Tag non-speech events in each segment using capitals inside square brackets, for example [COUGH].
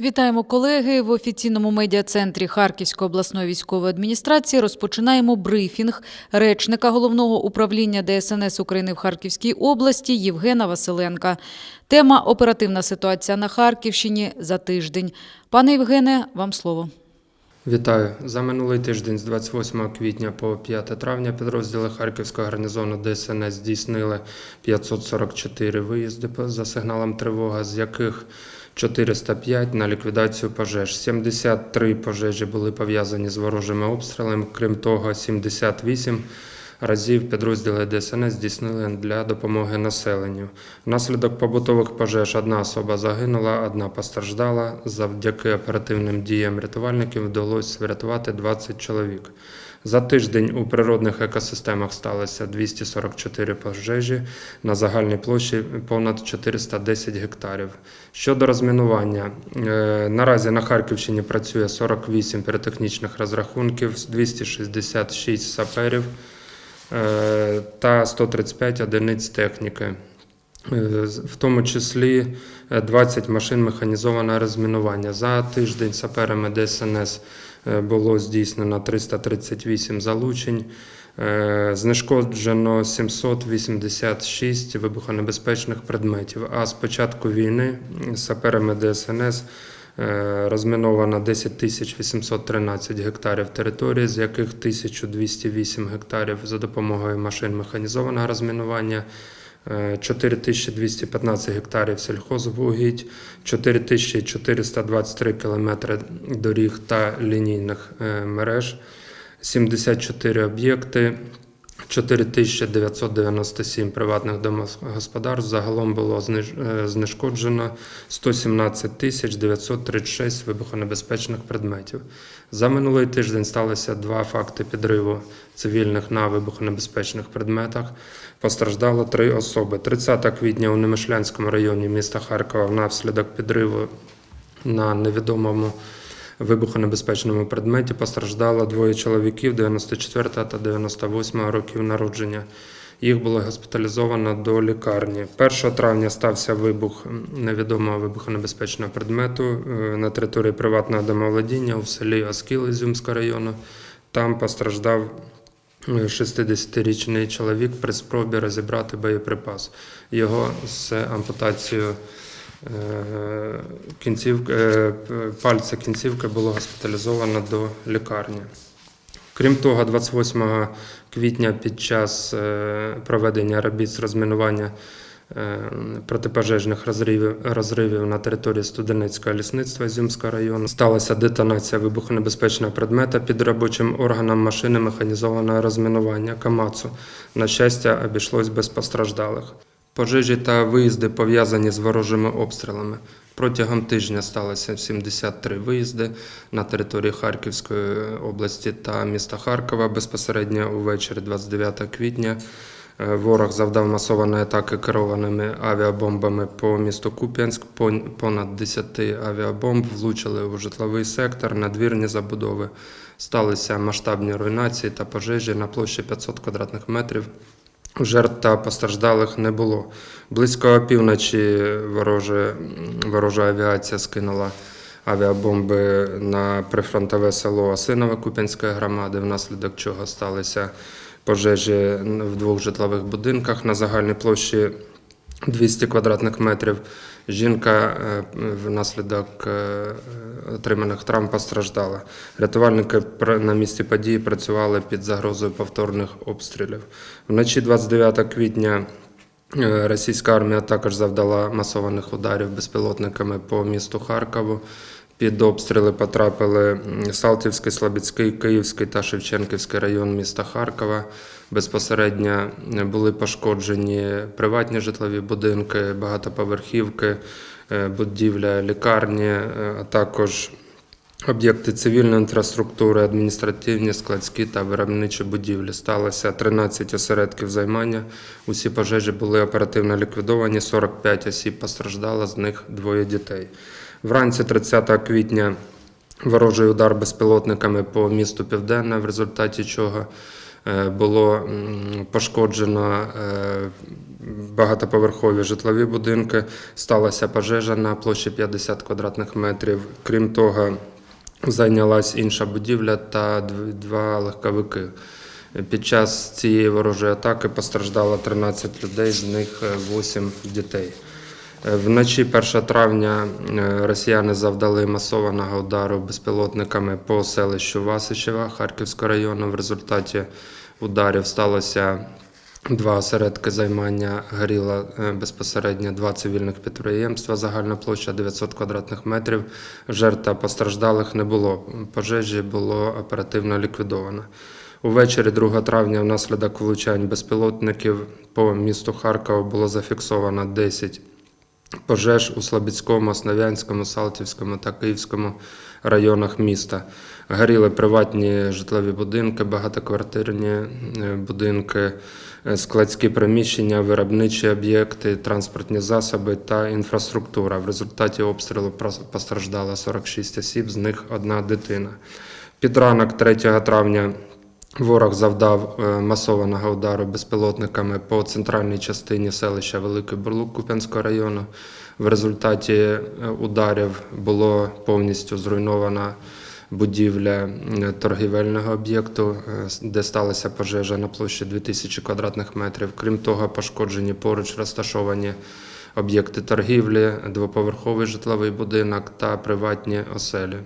Вітаємо колеги в офіційному медіа-центрі Харківської обласної військової адміністрації. Розпочинаємо брифінг речника головного управління ДСНС України в Харківській області Євгена Василенка. Тема оперативна ситуація на Харківщині за тиждень. Пане Євгене, вам слово. Вітаю. За минулий тиждень з 28 квітня по 5 травня підрозділи Харківського гарнізону ДСНС здійснили 544 виїзди за сигналом тривога, з яких 405 на ліквідацію пожеж. 73 пожежі були пов'язані з ворожими обстрілами. Крім того, 78 разів підрозділи ДСНС здійснили для допомоги населенню. Внаслідок побутових пожеж одна особа загинула, одна постраждала. Завдяки оперативним діям рятувальників вдалося врятувати 20 чоловік. За тиждень у природних екосистемах сталося 244 пожежі на загальній площі понад 410 гектарів. Щодо розмінування, е, наразі на Харківщині працює 48 піротехнічних розрахунків, 266 саперів та 135 одиниць техніки. Е, В тому числі е, 20 машин механізованого розмінування. За тиждень саперами ДСНС е, було здійснено 338 залучень. Е, Знешкоджено 786 вибухонебезпечних предметів. А з початку війни саперами ДСНС е, розміновано 10 813 гектарів території, з яких 1208 гектарів за допомогою машин механізованого розмінування. Е, 4215 гектарів сільхозвугідь, 4423 кілометри доріг та лінійних е, мереж, 74 об'єкти, 4997 приватних домогосподарств. Загалом було е, знешкоджено 117 тисяч 936 вибухонебезпечних предметів. За минулий тиждень сталося два факти підриву цивільних на вибухонебезпечних предметах. Постраждало три особи. 30 квітня у Немишлянському районі міста Харкова внаслідок підриву на невідомому вибухонебезпечному предметі постраждало двоє чоловіків 94 та 98 років народження. Їх було госпіталізовано до лікарні. 1 травня стався вибух невідомого вибухонебезпечного предмету е, на території приватного домовладіння у селі Оскіл Ізюмського району. Там постраждав е, 60-річний чоловік при спробі розібрати боєприпас. Його з ампутацією е, кінцівки, е, пальця кінцівки було госпіталізовано до лікарні. Крім того, 28 квітня під час е, проведення робіт з розмінування протипожежних розривів, розривів на території Студенецького лісництва Ізюмського району сталася детонація вибухонебезпечного предмета під робочим органом машини механізованого розмінування КАМАЦу. На щастя, обійшлось без постраждалих. Пожежі та виїзди пов'язані з ворожими обстрілами. Протягом тижня сталося 73 виїзди на території Харківської області та міста Харкова. Безпосередньо увечері 29 квітня е, ворог завдав масованої атаки керованими авіабомбами по місту Куп'янськ. Понад 10 авіабомб влучили у житловий сектор, надвірні забудови. Сталися масштабні руйнації та пожежі на площі 500 квадратних метрів. Жертв та постраждалих не було. Близько опівночі вороже, ворожа авіація скинула авіабомби на прифронтове село Осинове Куп'янської громади, внаслідок чого сталися пожежі в двох житлових будинках на загальній площі 200 квадратних метрів. Жінка е, внаслідок е, отриманих травм постраждала. Рятувальники на місці події працювали під загрозою повторних обстрілів. Вночі 29 квітня е, російська армія також завдала масованих ударів безпілотниками по місту Харкову. Під обстріли потрапили Салтівський, Слобідський, Київський та Шевченківський район міста Харкова. Безпосередньо е, були пошкоджені приватні житлові будинки, багатоповерхівки, е, будівля лікарні, е, а також об'єкти цивільної інфраструктури, адміністративні, складські та виробничі будівлі. Сталося 13 осередків займання. Усі пожежі були оперативно ліквідовані, 45 осіб постраждало, з них двоє дітей. Вранці 30 квітня ворожий удар безпілотниками по місту Південне, в результаті чого Е, Було пошкоджено е, багатоповерхові житлові будинки. Сталася пожежа на площі 50 квадратних метрів. Крім того, зайнялась інша будівля та два легковики. Під час цієї ворожої атаки постраждало 13 людей, з них 8 дітей. Е, Вночі 1 травня е, росіяни завдали масованого удару безпілотниками по селищу Васичева Харківського району. В результаті ударів сталося два осередки займання. Горіло е, безпосередньо два цивільних підприємства. Загальна площа 900 квадратних метрів. Жертв та постраждалих не було. Пожежі було оперативно ліквідовано. Увечері 2 травня внаслідок влучань безпілотників по місту Харкова було зафіксовано 10 пожеж у Слобідському, Основ'янському, Салтівському та Київському районах міста. Горіли приватні житлові будинки, багатоквартирні е, будинки, е, складські приміщення, виробничі об'єкти, транспортні засоби та інфраструктура. В результаті обстрілу постраждало 46 осіб, з них одна дитина. Під ранок 3 травня Ворог завдав е, масованого удару безпілотниками по центральній частині селища Великий Бурлук Куп'янського району. В результаті е, ударів було повністю зруйнована будівля е, торгівельного об'єкту, де сталася пожежа на площі 2000 квадратних метрів. Крім того, пошкоджені поруч розташовані об'єкти торгівлі, двоповерховий житловий будинок та приватні оселі.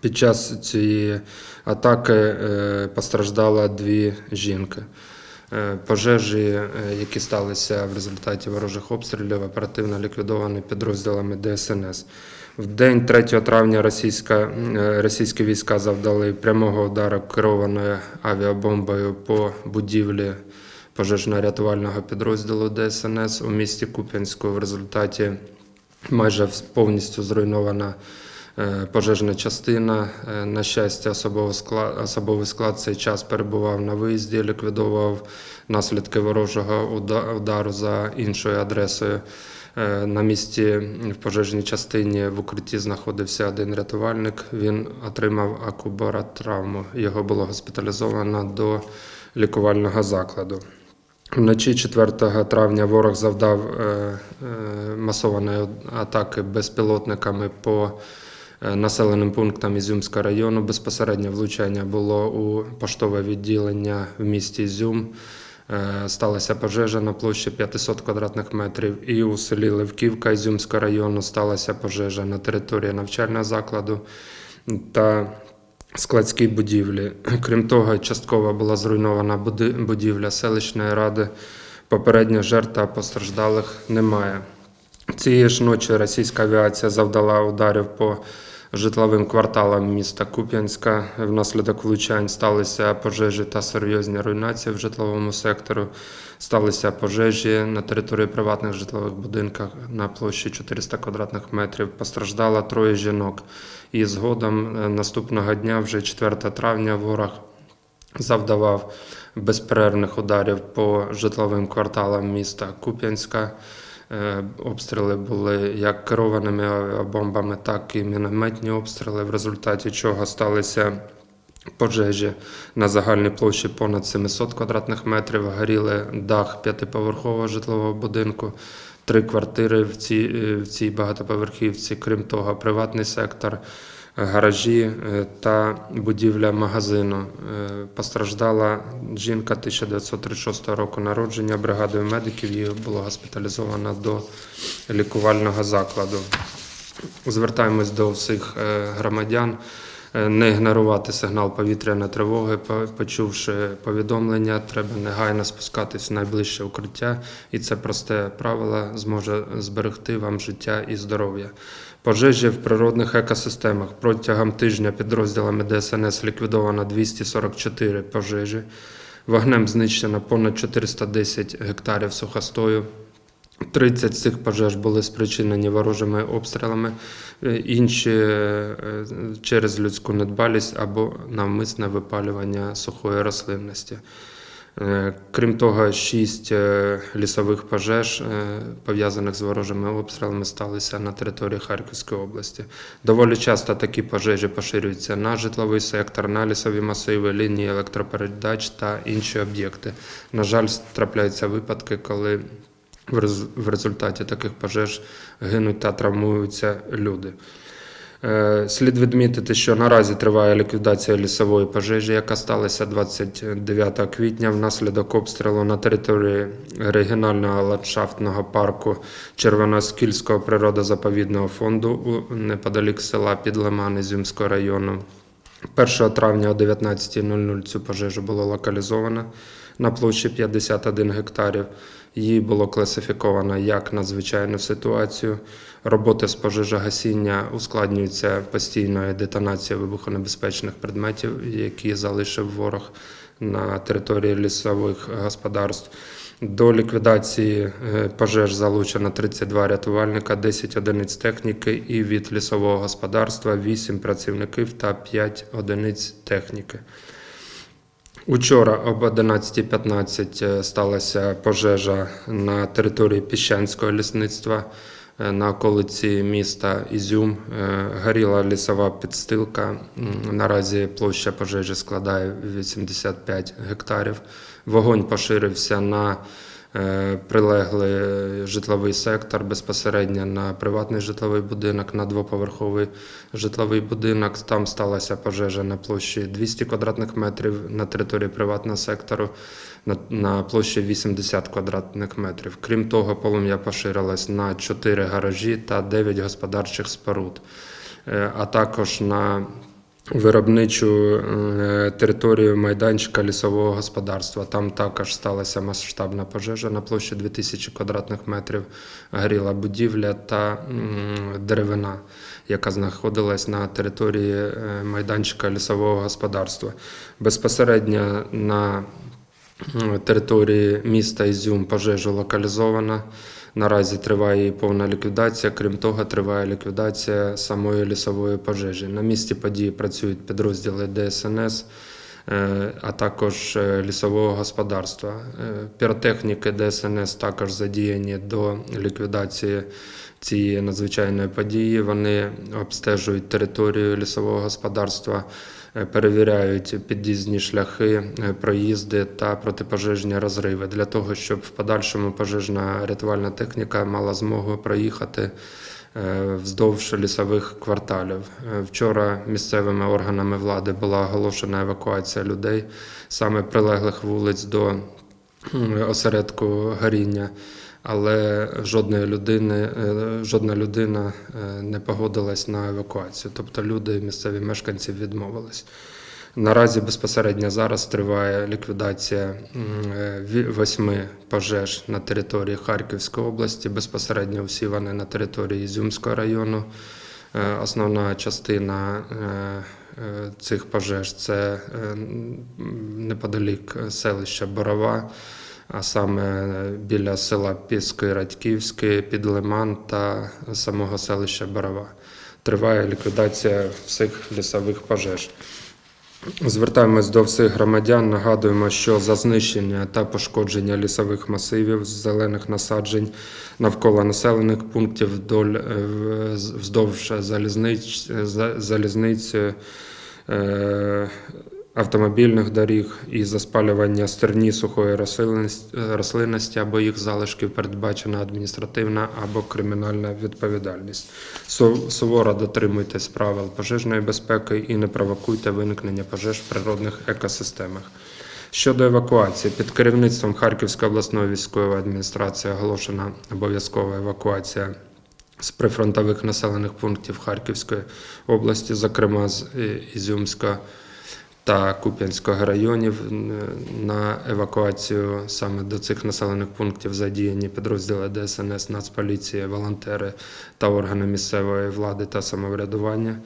Під час цієї атаки е, постраждало дві жінки. Е, Пожежі, е, які сталися в результаті ворожих обстрілів, оперативно ліквідовані підрозділами ДСНС. В день 3 травня російська, російські війська завдали прямого удару керованою авіабомбою по будівлі пожежно-рятувального підрозділу ДСНС у місті Куп'янську. В результаті майже повністю зруйнована пожежна частина. Е, На щастя, особовий склад, склад цей час перебував на виїзді, ліквідовував наслідки ворожого удару за іншою адресою. Е, На місці в пожежній частині в укритті знаходився один рятувальник. Він отримав акубаротравму. Його було госпіталізовано до лікувального закладу. Вночі 4 травня ворог завдав е, е, масованої атаки безпілотниками по е, населеним пунктам Ізюмського району. Безпосереднє влучання було у поштове відділення в місті Ізюм. Е, Сталася пожежа на площі 500 квадратних метрів. І у селі Левківка Ізюмського району сталася пожежа на території навчального закладу та складській будівлі. [CLEARS THROAT] Крім того, частково була зруйнована будівля селищної ради. Попередньо жертв постраждалих немає. Цієї ж ночі російська авіація завдала ударів по житловим кварталам міста Куп'янська. Внаслідок влучань сталися пожежі та серйозні руйнації в житловому сектору. Сталися пожежі на території приватних житлових будинків на площі 400 квадратних метрів. Постраждало троє жінок. І згодом е, наступного дня, вже 4 травня, ворог завдавав безперервних ударів по житловим кварталам міста Куп'янська. Е, Обстріли були як керованими бомбами, так і мінометні обстріли, в результаті чого сталися пожежі на загальній площі понад 700 квадратних метрів. Горіли дах п'ятиповерхового житлового будинку, три квартири в цій, е, в цій багатоповерхівці. Крім того, приватний сектор, гаражі е, та будівля магазину. Е, Постраждала жінка 1936 року народження. Бригадою медиків її було госпіталізовано до лікувального закладу. Звертаємось до всіх е, громадян. Е, Не ігнорувати сигнал повітряної тривоги, почувши повідомлення, треба негайно спускатись в найближче укриття, і це просте правило зможе зберегти вам життя і здоров'я. Пожежі в природних екосистемах протягом тижня підрозділами ДСНС ліквідовано 244 пожежі. Вогнем знищено понад 410 гектарів сухостою. 30 з цих пожеж були спричинені ворожими обстрілами, е, інші е, через людську недбалість або навмисне випалювання сухої рослинності. Е, Крім того, шість лісових пожеж, пов'язаних з ворожими обстрілами, сталися на території Харківської області. Доволі часто такі пожежі поширюються на житловий сектор, на лісові масиви, лінії електропередач та інші об'єкти. На жаль, трапляються випадки, коли в рез- в результаті таких пожеж гинуть та травмуються люди. Е, Слід відмітити, що наразі триває ліквідація лісової пожежі, яка сталася 29 квітня внаслідок обстрілу на території регіонального ландшафтного парку Червоноскільського природозаповідного фонду у- неподалік села Підлеман Ізюмського району. 1 травня о 19.00 цю пожежу було локалізовано на площі 51 гектарів. Її було класифіковано як надзвичайну ситуацію. Роботи з пожежогасіння ускладнюються постійною детонацією вибухонебезпечних предметів, які залишив ворог на території лісових господарств. До ліквідації е, пожеж залучено 32 рятувальника, 10 одиниць техніки і від лісового господарства 8 працівників та 5 одиниць техніки. Учора об 11.15 е, сталася пожежа на території Піщанського лісництва е, на околиці міста Ізюм. Е, Горіла лісова підстилка. Наразі площа пожежі складає 85 гектарів. Вогонь поширився на прилеглий житловий сектор, безпосередньо на приватний житловий будинок, на двоповерховий житловий будинок. Там сталася пожежа на площі 200 квадратних метрів, на території приватного сектору на, площі 80 квадратних метрів. Крім того, полум'я поширилось на 4 гаражі та 9 господарчих споруд, Е, а також на виробничу е, територію майданчика лісового господарства. Там також сталася масштабна пожежа на площі 2000 квадратних метрів, горіла будівля та деревина, яка знаходилась на території е, майданчика лісового господарства. Безпосередньо на території міста Ізюм пожежа локалізована. Наразі триває повна ліквідація. Крім того, триває ліквідація самої лісової пожежі. На місці події працюють підрозділи ДСНС, е, а також е, лісового господарства. Е, Піротехніки ДСНС також задіяні до ліквідації цієї надзвичайної події. Вони обстежують територію лісового господарства. Е, Перевіряють під'їзні шляхи, е, проїзди та протипожежні розриви для того, щоб в подальшому пожежна рятувальна техніка мала змогу проїхати е, вздовж лісових кварталів. Вчора місцевими органами влади була оголошена евакуація людей саме прилеглих вулиць до осередку горіння. Але жодної людини, е, жодна людина е, не погодилась на евакуацію. Тобто люди, місцеві мешканці відмовились. Наразі безпосередньо зараз триває ліквідація е, восьми пожеж на території Харківської області. Безпосередньо всі вони на території Ізюмського району. Основна частина цих пожеж це неподалік селища Борова, а саме біля села Піски Радьківське, Підлиман та самого селища Борова. Триває ліквідація всіх лісових пожеж. Звертаємось до всіх громадян. Нагадуємо, що за знищення та пошкодження лісових масивів, зелених насаджень навколо населених пунктів е, вздовж залізниць, за- залізниць е, автомобільних доріг і за спалювання стерні сухої рослинності, або їх залишків передбачена адміністративна або кримінальна відповідальність. Суворо дотримуйтесь правил пожежної безпеки і не провокуйте виникнення пожеж в природних екосистемах. Щодо евакуації, під керівництвом Харківської обласної військової адміністрації оголошена обов'язкова евакуація з прифронтових населених пунктів Харківської області, зокрема з е, Ізюмська та Куп'янського районів. На евакуацію саме до цих населених пунктів задіяні підрозділи ДСНС, Нацполіції, волонтери та органи місцевої влади та самоврядування.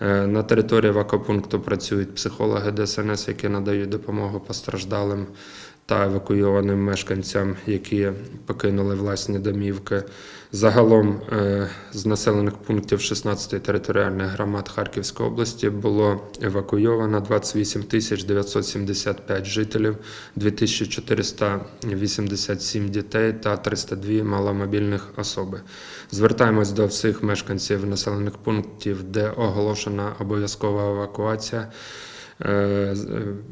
Е, На території евакопункту працюють психологи ДСНС, які надають допомогу постраждалим та евакуйованим мешканцям, які покинули власні домівки. Загалом е, з населених пунктів 16 територіальних громад Харківської області було евакуйовано 28 тисяч 975 жителів, 2487 дітей та 302 маломобільних особи. Звертаємось до всіх мешканців населених пунктів, де оголошена обов'язкова евакуація. Е, е,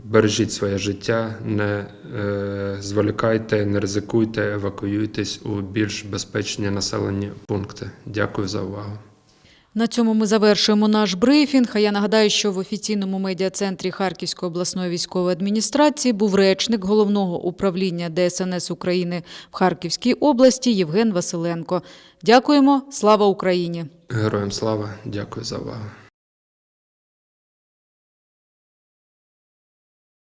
Бережіть своє життя, не е, зволікайте, не ризикуйте, евакуюйтесь у більш безпечні населені пункти. Дякую за увагу. На цьому ми завершуємо наш брифінг. А я нагадаю, що в офіційному медіа-центрі Харківської обласної військової адміністрації був речник головного управління ДСНС України в Харківській області Євген Василенко. Дякуємо. Слава Україні! Героям слава, дякую за увагу.